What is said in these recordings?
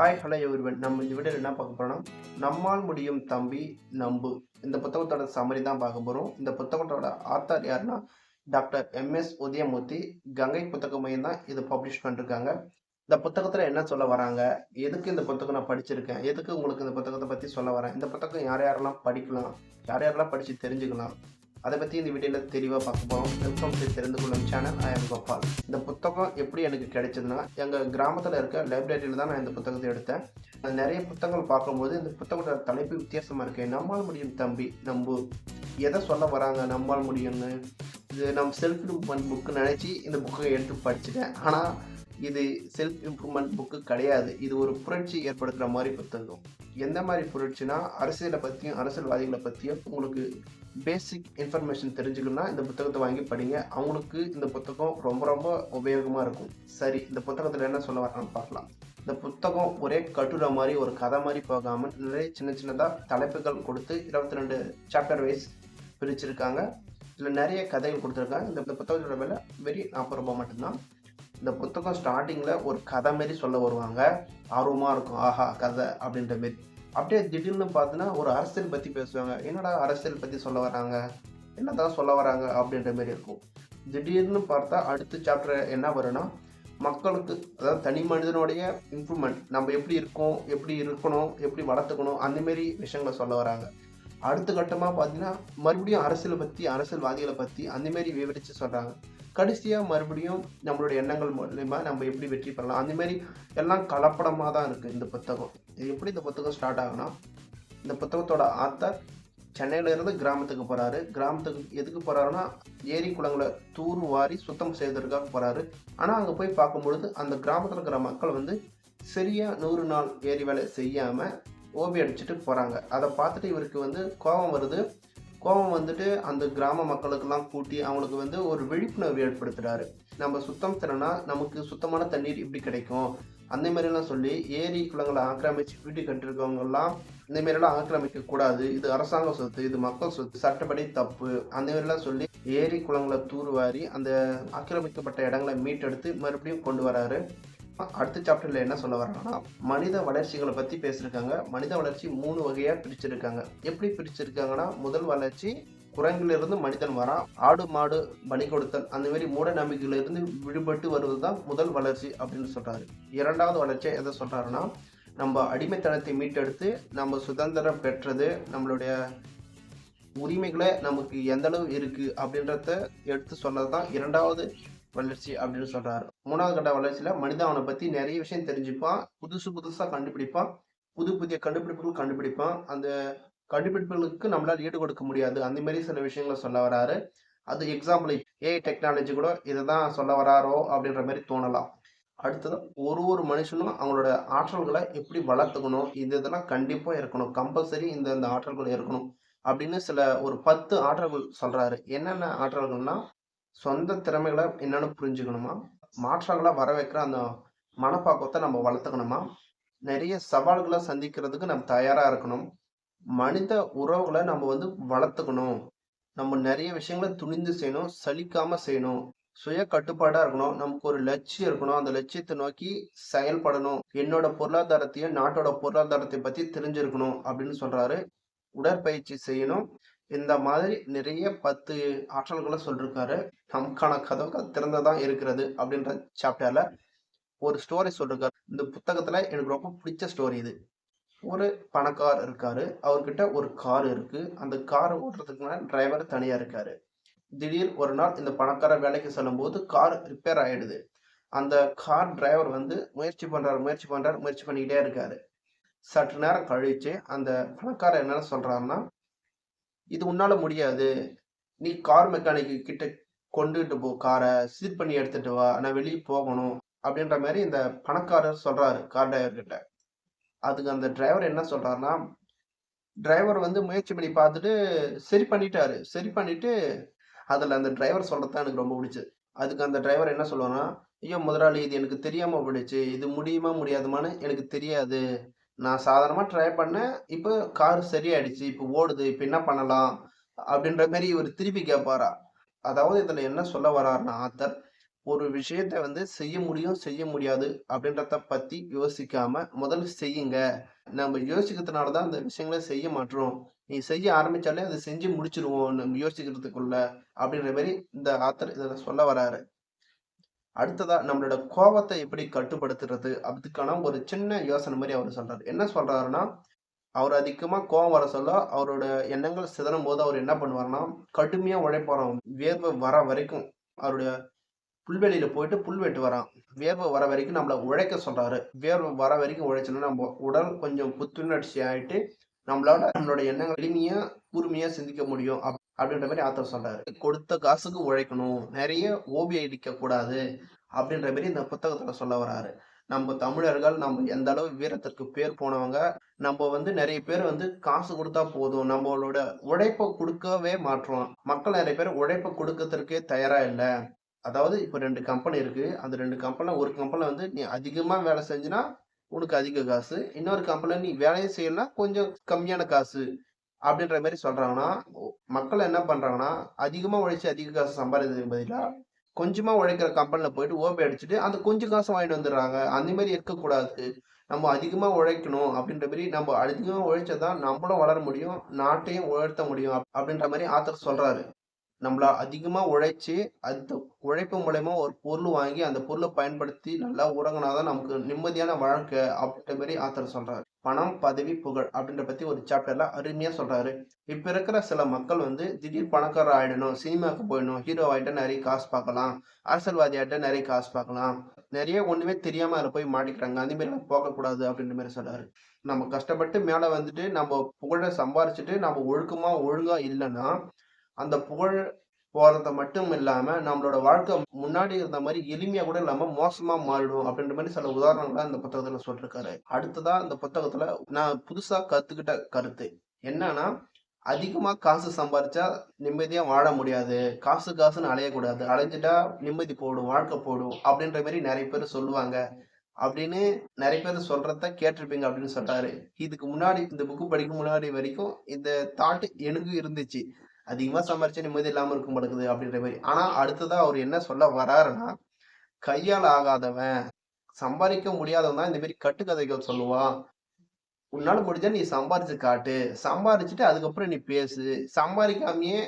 Hi hello everyone. நம்ம இந்த வீடியோவில் என்ன பார்க்க போகிறோம்னா நம்மால் முடியும் தம்பி நம்பு. இந்த புத்தகத்தோட சமரி தான் பார்க்க போகிறோம் இந்த புத்தகத்தோட ஆத்தார் யாருன்னா டாக்டர் எம்எஸ் உதயமூர்த்தி. கங்கை புத்தக மையம் தான் இதை பப்ளிஷ் பண்ணிருக்காங்க. இந்த புத்தகத்தில் என்ன சொல்ல வராங்க? எதுக்கு இந்த புத்தகம் நான் படிச்சிருக்கேன்? எதுக்கு உங்களுக்கு இந்த புத்தகத்தை பற்றி சொல்ல வரேன்? இந்த புத்தகம் யார் யாரெல்லாம் படிக்கலாம்? யார் யாரெல்லாம் படித்து தெரிஞ்சுக்கலாம்? அதை பற்றி இந்த வீடியோவில் தெளிவாக பார்க்க போகிறோம் வெல்கம் டு தெரிந்து கொள்ளும் சேனல் ஐ எம் கோபால் இந்த புத்தகம் எப்படி எனக்கு கிடைச்சதுன்னா எங்கள் கிராமத்தில் இருக்க லைப்ரரியில் தான் நான் இந்த புத்தகத்தை எடுத்தேன். அது நிறைய புத்தகங்கள் பார்க்கும்போது இந்த புத்தகத்தோட தலைப்பு வித்தியாசமாக இருக்குது நம்மால் முடியும் தம்பி நம்பு. எதை சொல்ல வராங்க நம்மால் முடியும்னு? இது நம்ம செல்ஃப் இம்ப்ரூவ்மெண்ட் புக்கு நினச்சி இந்த புக்கை எடுத்து படிச்சுட்டேன். ஆனால் இது செல்ஃப் இம்ப்ரூவ்மெண்ட் புக்கு கிடையாது. இது ஒரு புரட்சி ஏற்படுத்துகிற மாதிரி புத்தகம். எந்த மாதிரி புரட்சினா அரசியலை பற்றியும் அரசியல்வாதிகளை பற்றியும் உங்களுக்கு பேசிக் இன்ஃபர்மேஷன் தெரிஞ்சுக்கணும்னா இந்த புத்தகத்தை வாங்கி படிங்க. அவங்களுக்கு இந்த புத்தகம் ரொம்ப ரொம்ப உபயோகமாக இருக்கும். சரி இந்த புத்தகத்தில் என்ன சொல்ல வரான்னு பார்க்கலாம். இந்த புத்தகம் ஒரே கட்டுரை மாதிரி ஒரு கதை மாதிரி போகாமல் நிறைய சின்ன சின்னதாக தலைப்புகள் கொடுத்து இருபத்தி ரெண்டு சாப்டர் வைஸ் பிரிச்சிருக்காங்க. இதில் நிறைய கதைகள் கொடுத்துருக்காங்க. இந்த புத்தகத்தோட விலை வெறி நாற்பது ரூபாய் மட்டும்தான். இந்த புத்தகம் ஸ்டார்டிங்கில் ஒரு கதை மாரி சொல்ல வருவாங்க. ஆர்வமாக இருக்கும் ஆஹா கதை அப்படின்ற மாரி. அப்படியே திடீர்னு பார்த்தீங்கன்னா ஒரு அரசியல் பற்றி பேசுவாங்க. என்னடா அரசியல் பற்றி சொல்ல வராங்க என்னதான் சொல்ல வராங்க அப்படின்ற மாரி இருக்கும். திடீர்னு பார்த்தா அடுத்த சாப்டர் என்ன வரும்னா மக்களுக்கு அதாவது தனி மனிதனுடைய இம்ப்ரூவ்மெண்ட் நம்ம எப்படி இருக்கோம் எப்படி இருக்கணும் எப்படி வளர்த்துக்கணும் அந்த மாரி விஷயங்களை சொல்ல வராங்க அடுத்த கட்டமாக பார்த்தீங்கன்னா மறுபடியும் அரசியலை பற்றி அரசியல்வாதிகளை பற்றி அந்தமாரி விவரித்து சொல்கிறாங்க கடைசியாக மறுபடியும் நம்மளுடைய எண்ணங்கள் மூலயமா நம்ம எப்படி வெற்றி பெறலாம்? அந்தமாரி எல்லாம் கலப்படமாக தான் இருக்குது இந்த புத்தகம். இது எப்படி இந்த புத்தகம் ஸ்டார்ட் ஆகுனா இந்த புத்தகத்தோட ஆத்தர் சென்னையிலேருந்து கிராமத்துக்கு போகிறாரு கிராமத்துக்கு எதுக்கு போகிறாருன்னா ஏரி குளங்களை தூர் வாரி சுத்தம் செய்வதற்காக போகிறாரு ஆனால் அங்கே போய் பார்க்கும்பொழுது அந்த கிராமத்தில் இருக்கிற மக்கள் வந்து சரியாக நூறு நாள் ஏரி வேலை செய்யாமல் ஓபி அடிச்சுட்டு போகிறாங்க அதை பார்த்துட்டு இவருக்கு வந்து கோபம் வருது. கோபம் வந்துட்டு அந்த கிராம மக்களுக்கெல்லாம் கூட்டி அவங்களுக்கு வந்து ஒரு விழிப்புணர்வு ஏற்படுத்துகிறாரு நம்ம சுத்தம் திறனா நமக்கு சுத்தமான தண்ணீர் இப்படி கிடைக்கும். அந்த மாதிரிலாம் சொல்லி ஏரி குளங்களை ஆக்கிரமிச்சு வீட்டு கட்டிருக்கவங்கெல்லாம் இந்த மாதிரிலாம் ஆக்கிரமிக்க கூடாது. இது அரசாங்க சொத்து இது மக்கள் சொத்து சட்டப்படி தப்பு. அந்த மாதிரிலாம் சொல்லி ஏரி குளங்களை தூர்வாரி அந்த ஆக்கிரமிக்கப்பட்ட இடங்களை மீட்டெடுத்து மறுபடியும் கொண்டு வராரு. அடுத்த சாப்டர்ல என்ன சொல்ல வர்றாங்கன்னா மனித வளர்ச்சிகளை பத்தி பேசியிருக்காங்க. மனித வளர்ச்சி மூணு வகையா பிரிச்சிருக்காங்க. எப்படி பிரிச்சிருக்காங்கன்னா முதல் வளர்ச்சி குரங்கிலிருந்து மனிதன் வரான். ஆடு மாடு பலி கொடுத்தல் அந்த மாதிரி மூட நம்பிக்கையிலிருந்து விடுபட்டு வருவது தான் முதல் வளர்ச்சி அப்படின்னு சொல்றாரு. இரண்டாவது வளர்ச்சியை எதை சொல்றாருன்னா நம்ம அடிமைத்தனத்தை மீட்டெடுத்து நம்ம சுதந்திரம் பெற்றது நம்மளுடைய உரிமைகளை நமக்கு எந்த அளவு இருக்கு அப்படின்றத எடுத்து சொன்னது தான் இரண்டாவது வளர்ச்சி அப்படின்னு சொல்றாரு. மூணாவது கட்ட வளர்ச்சியில மனிதன் அவனை பத்தி நிறைய விஷயம் தெரிஞ்சுப்பான். புதுசு புதுசா கண்டுபிடிப்பான். புது புதிய கண்டுபிடிப்புகள் கண்டுபிடிப்பான். அந்த கண்டுபிடிப்புகளுக்கு நம்மளால் ஈடு கொடுக்க முடியாது. அந்த மாதிரி சில விஷயங்களை சொல்ல வராரு. அது எக்ஸாம்பிள் ஏஐ டெக்னாலஜி கூட இதை தான் சொல்ல வராரோ அப்படின்ற மாதிரி தோணலாம். அடுத்தது ஒரு ஒரு மனுஷனும் அவங்களோட ஆற்றல்களை எப்படி வளர்த்துக்கணும்? இது இதெல்லாம் கண்டிப்பாக இருக்கணும். கம்பல்சரி இந்த இந்த ஆற்றல்கள் இருக்கணும் அப்படின்னு சில ஒரு பத்து ஆற்றல்கள் சொல்கிறாரு என்னென்ன ஆற்றல்கள்னா சொந்த திறமைகளை என்னென்னு புரிஞ்சுக்கணுமா? மாற்றங்களை வர வைக்கிற அந்த மனப்பாக்கத்தை நம்ம வளர்த்துக்கணுமா? நிறைய சவால்களை சந்திக்கிறதுக்கு நம்ம தயாராக இருக்கணும். மனித உறவுகளை நம்ம வந்து வளர்த்துக்கணும். நம்ம நிறைய விஷயங்களை துணிந்து செய்யணும் சலிக்காமல் செய்யணும். சுய கட்டுப்பாடாக இருக்கணும். நமக்கு ஒரு லட்சியம் இருக்கணும். அந்த லட்சியத்தை நோக்கி செயல்படணும். என்னோட பொருளாதாரத்தையும் நாட்டோட பொருளாதாரத்தை பற்றி தெரிஞ்சிருக்கணும் அப்படின்னு சொல்கிறாரு உடற்பயிற்சி செய்யணும். இந்த மாதிரி நிறைய பத்து ஆற்றல்களை சொல்லிருக்காரு. நமக்கான கதவுகள் திறந்ததான் இருக்கிறது அப்படின்ற சாப்டர்ல ஒரு ஸ்டோரி சொல்லிருக்காரு. இந்த புத்தகத்துல எனக்கு ரொம்ப பிடிச்ச ஸ்டோரி இது. ஒரு பணக்கார் இருக்காரு. அவர்கிட்ட ஒரு கார் இருக்கு. அந்த கார் ஓட்டுறதுக்கு டிரைவர் தனியா இருக்காரு. திடீர் ஒரு நாள் இந்த பணக்கார வேலைக்கு செல்லும் போது கார் ரிப்பேர் ஆயிடுது. அந்த கார் டிரைவர் வந்து முயற்சி பண்றாரு முயற்சி பண்றாரு முயற்சி பண்ணிக்கிட்டே இருக்காரு. சற்று நேரம் கழிச்சு அந்த பணக்காரர் என்னென்ன சொல்றாருன்னா இது உன்னால முடியாது. நீ கார் மெக்கானிக் கிட்ட கொண்டுகிட்டு போ காரை சீர் பண்ணி எடுத்துட்டு வா. நான் வெளியே போகணும். அப்படின்ற மாதிரி இந்த பணக்காரர் சொல்றாரு கார் டிரைவர் கிட்ட. அதுக்கு அந்த டிரைவர் என்ன சொல்றாருன்னா டிரைவர் வந்து முயற்சி பண்ணி பார்த்துட்டு சரி பண்ணிட்டாரு. சரி பண்ணிட்டு அதில் அந்த டிரைவர் சொல்றது எனக்கு ரொம்ப பிடிச்சது. அதுக்கு அந்த டிரைவர் என்ன சொல்லுவாங்கன்னா ஐயோ முதலாளி இது எனக்கு தெரியாம போயிடுச்சு. இது முடியுமா முடியாதுமான்னு எனக்கு தெரியாது. நான் சாதாரணமாக ட்ரை பண்ணேன் இப்போ கார் சரியாயிடுச்சு இப்போ ஓடுது இப்போ என்ன பண்ணலாம் அப்படின்ற மாதிரி இவர் திருப்பி கேட்பாரா அதாவது இதில் என்ன சொல்ல வர்றாருன்னா ஆத்தர் ஒரு விஷயத்த வந்து செய்ய முடியும், செய்ய முடியாது அப்படின்றத பற்றி யோசிக்காம, முதல்ல செய்யுங்க. நம்ம யோசிக்கிறதுனால தான் அந்த விஷயங்கள செய்ய மாட்டோம் நீ செய்ய ஆரம்பிச்சாலே அதை செஞ்சு முடிச்சிருவோம் நம்ம யோசிக்கிறதுக்குள்ள. அப்படின்ற மாதிரி இந்த ஆத்தர் இதில் சொல்ல வராரு. அடுத்ததா நம்மளோட கோபத்தை எப்படி கட்டுப்படுத்துறது? அதுக்கான ஒரு சின்ன யோசனை மாதிரி அவர் சொல்றாரு. என்ன சொல்றாருன்னா, அவர் அதிகமா கோவம் வர சொல்ல, அவரோட எண்ணங்கள் சிதறும் போது அவர் என்ன பண்ணுவாருன்னா, கடுமையா உழைப்பாராம். வேர்வை வர வரைக்கும். அவருடைய புல்வெளியில போயிட்டு புல் வெட்டுவாராம். வேர்வை வர வரைக்கும் நம்மள உழைக்க சொல்றாரு. வேர்வை வர வரைக்கும் உழைச்சோம்னா, நம்ம உடல் கொஞ்சம் புத்துணர்ச்சி ஆயிட்டு, நம்மளால நம்மளோட எண்ணங்கள் எளிமையா, கூர்மையா சிந்திக்க முடியும். அப்படின்ற மாதிரி ஆத்தர் சொல்றாரு. கொடுத்த காசுக்கு உழைக்கணும். நிறைய ஓபி அடிக்கக் கூடாது. அப்படின்ற மாதிரி இந்த புத்தகத்துல சொல்ல வராரு. நம்ம தமிழர்கள் நம்ம எந்த அளவு வீரத்திற்கு பேர் போனவங்க. நம்ம வந்து நிறைய பேர் வந்து காசு கொடுத்தா போதும். நம்மளோட உழைப்பை கொடுக்கவே மாற்றோம் மக்கள் நிறைய பேர் உழைப்பை கொடுக்கறதுக்கே தயாரா இல்லை அதாவது இப்போ ரெண்டு கம்பெனி இருக்கு. அந்த 2 கம்பெனில ஒரு கம்பெனில வந்து நீ அதிகமாக வேலை செஞ்சுனா உனக்கு அதிக காசு. இன்னொரு கம்பெனியில் நீ வேலையை செய்யலாம் கொஞ்சம் கம்மியான காசு. அப்படின்ற மாதிரி சொல்றாங்கன்னா, மக்கள் என்ன பண்றாங்கன்னா, அதிகமா உழைச்சி அதிக காசு சம்பாதிக்கிறது பதிலா, கொஞ்சமா உழைக்கிற கம்பெனில போயிட்டு ஓபி அடிச்சுட்டு, அந்த கொஞ்சம் காசு வாங்கிட்டு வந்துடுறாங்க அந்த மாதிரி இருக்கக்கூடாது. நம்ம அதிகமா உழைக்கணும் அப்படின்ற மாதிரி நம்ம அதிகமா உழைச்சதான் நம்மளும் வளர முடியும். நாட்டையும் உயர்த்த முடியும். அப்படின்ற மாதிரி ஆத்தர் சொல்றாரு. நம்மள அதிகமா உழைச்சி அந்த உழைப்பு மூலயமா ஒரு பொருள் வாங்கி, அந்த பொருளை பயன்படுத்தி நல்லா உறங்கினாதான் நமக்கு நிம்மதியான வாழ்க்கை அப்படின்ற மாதிரி ஆத்தர் சொல்றாரு. பணம், பதவி, புகழ் அப்படின்ற பத்தி ஒரு சாப்டர்ல அருமையா சொல்றாரு. இப்ப இருக்கிற சில மக்கள் வந்து திடீர் பணக்காரர் ஆயிடணும், சினிமாவுக்கு போயிடணும், ஹீரோ ஆகிட்ட நிறைய காசு பார்க்கலாம், அரசியல்வாதி நிறைய காசு பார்க்கலாம். நிறைய ஒண்ணுமே தெரியாம அதில் போய் மாட்டிக்கிறாங்க. அந்த மாரிலாம் போகக்கூடாது அப்படின்ற மாதிரி சொல்றாரு. நம்ம கஷ்டப்பட்டு மேல வந்துட்டு, நம்ம புகழை சம்பாரிச்சுட்டு, நம்ம ஒழுக்கமா, ஒழுங்கா இல்லைன்னா அந்த புகழ் போகிறத மட்டும் இல்லாம, நம்மளோட வாழ்க்கை முன்னாடி இருந்த மாதிரி எளிமையா கூட இல்லாம மோசமா மாறிடும். அப்படின்ற மாதிரி சில உதாரணங்களை அந்த புத்தகத்துல சொல்லிருக்காரு. அடுத்ததா அந்த புத்தகத்துல நான் புதுசா கத்துக்கிட்ட கருத்து. என்னன்னா, அதிகமா காசு சம்பாரிச்சா நிம்மதியா வாழ முடியாது. காசு காசுன்னு அலையக்கூடாது. அலைஞ்சிட்டா நிம்மதி போடும் வாழ்க்கை போடும் அப்படின்ற மாதிரி நிறைய பேர் சொல்லுவாங்க. அப்படின்னு நிறைய பேர் சொல்றத கேட்டிருப்பீங்க அப்படின்னு சொல்றாரு. இதுக்கு முன்னாடி இந்த புக்கு படிக்கும் முன்னாடி வரைக்கும் இந்த தாட் எனக்கும் இருந்துச்சு. அதிகமாக சம்பாரிச்சா நிம்மதி இல்லாமல் இருக்கும் போல அப்படின்ற மாதிரி ஆனால் அடுத்ததாக அவர் என்ன சொல்ல வராருன்னா, கையால் ஆகாதவன், சம்பாதிக்க முடியாதவன் தான் இந்த மாரி கட்டுக்கதைகள் சொல்லுவான். உன்னால முடிஞ்சா நீ சம்பாரிச்சு காட்டு. சம்பாரிச்சுட்டு அதுக்கப்புறம் நீ பேசு. சம்பாதிக்காமையே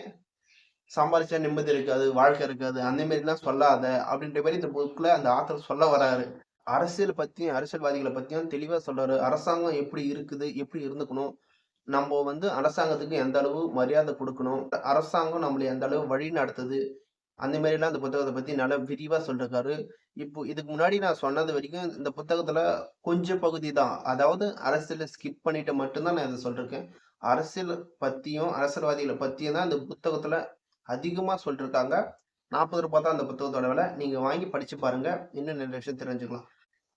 சம்பாரிச்சா நிம்மதி இருக்காது, வாழ்க்கை இருக்காது. அந்த மாரிலாம் சொல்லாத. அப்படின்ற மாதிரி இந்த புக்கில் அந்த ஆத்தர் சொல்ல வராரு. அரசியல் பற்றியும் அரசியல்வாதிகளை பற்றியும் தெளிவாக சொல்றாரு. அரசாங்கம் எப்படி இருக்குது? எப்படி இருந்துக்கணும்? நம்ம வந்து அரசாங்கத்துக்கு எந்த அளவு மரியாதை கொடுக்கணும் அரசாங்கம் நம்மளை எந்த அளவு வழி நடத்துது? அந்த மாரிலாம் அந்த புத்தகத்தை பத்தி நல்லா விரிவா சொல்லியிருக்காரு இப்போ இதுக்கு முன்னாடி நான் சொன்னது வரைக்கும் இந்த புத்தகத்துல கொஞ்சம் பகுதி தான். அதாவது அரசியல ஸ்கிப் பண்ணிட்டு மட்டும்தான் நான் இதை சொல்லியிருக்கேன் அரசியல் பத்தியும், அரசியல்வாதிகளை பத்தியும் தான் இந்த புத்தகத்துல அதிகமா சொல்லிருக்காங்க. ரூ. 40 தான் அந்த புத்தகத்தோட விலை. நீங்க வாங்கி படிச்சு பாருங்க. இன்னும் நிறைய விஷயம் தெரிஞ்சுக்கலாம்.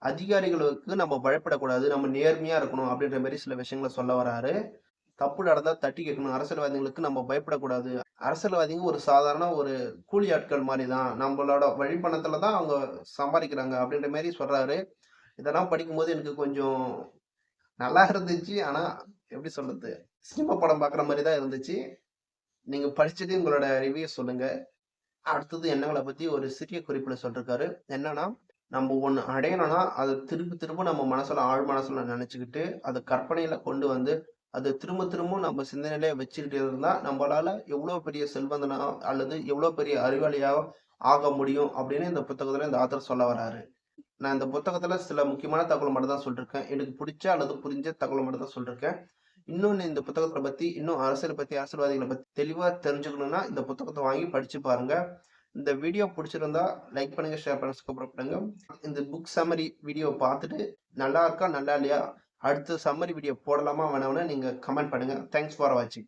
அதிகாரிகளுக்கு நம்ம பயப்படக்கூடாது. நம்ம நேர்மையா இருக்கணும் அப்படின்ற மாதிரி சில விஷயங்கள சொல்ல வராரு. தப்பு நடந்தா தட்டி கேட்கணும். அரசியல்வாதிகளுக்கு நம்ம பயப்படக்கூடாது. அரசியல்வாதிங்க ஒரு சாதாரண ஒரு கூலி ஆட்கள் மாதிரி தான். நம்மளோட வழிபணத்துல தான் அவங்க சம்பாதிக்கிறாங்க அப்படின்ற மாதிரி சொல்றாரு. இதெல்லாம் படிக்கும்போது எனக்கு கொஞ்சம் நல்லா இருந்துச்சு. ஆனா எப்படி சொல்றது? சினிமா படம் பார்க்குற மாதிரி தான் இருந்துச்சு. நீங்க படிச்சுட்டு உங்களோட ரிவ்யூ சொல்லுங்க. அடுத்தது எண்ணங்களை பத்தி ஒரு சிறிய குறிப்புல சொல்லிருக்காரு. என்னன்னா, நம்ம ஒன்று அடையணும்னா, அதை திரும்ப திரும்ப நம்ம மனசில் ஆழ் மனசில் நினச்சிக்கிட்டு அதை கற்பனையில் கொண்டு வந்து, அதை திரும்ப திரும்ப நம்ம சிந்தனையிலே வச்சுக்கிட்டு இருந்தால் நம்மளால் எவ்வளோ பெரிய செல்வந்தனா அல்லது எவ்வளோ பெரிய அறிவாளியாக ஆக முடியும் அப்படின்னு இந்த புத்தகத்தில் இந்த ஆத்தர் சொல்ல வராரு. நான் இந்த புத்தகத்தில் சில முக்கியமான தகவல் மட்டும் தான் சொல்லியிருக்கேன் எனக்கு பிடிச்ச அல்லது புரிஞ்ச தகவல் மட்டும் தான் சொல்லியிருக்கேன் இன்னொன்று இந்த புத்தகத்தை பற்றி இன்னும் அரசியல் பற்றி அரசியல்வாதிகளை பற்றி தெளிவாக தெரிஞ்சுக்கணும்னா, இந்த புத்தகத்தை வாங்கி படித்து பாருங்கள் இந்த வீடியோ பிடிச்சிருந்தா லைக் பண்ணுங்க, ஷேர் பண்ண சப்ஸ்கிரைப் பண்ணுங்க. இந்த புக் சம்மரி வீடியோ பார்த்துட்டு நல்லா இருக்கா? நல்லா இல்லையா? அடுத்த சம்மரி வீடியோ போடலாமா? வேணாம்னா நீங்கள் கமெண்ட் பண்ணுங்கள் தேங்க்ஸ் ஃபார் வாட்சிங்.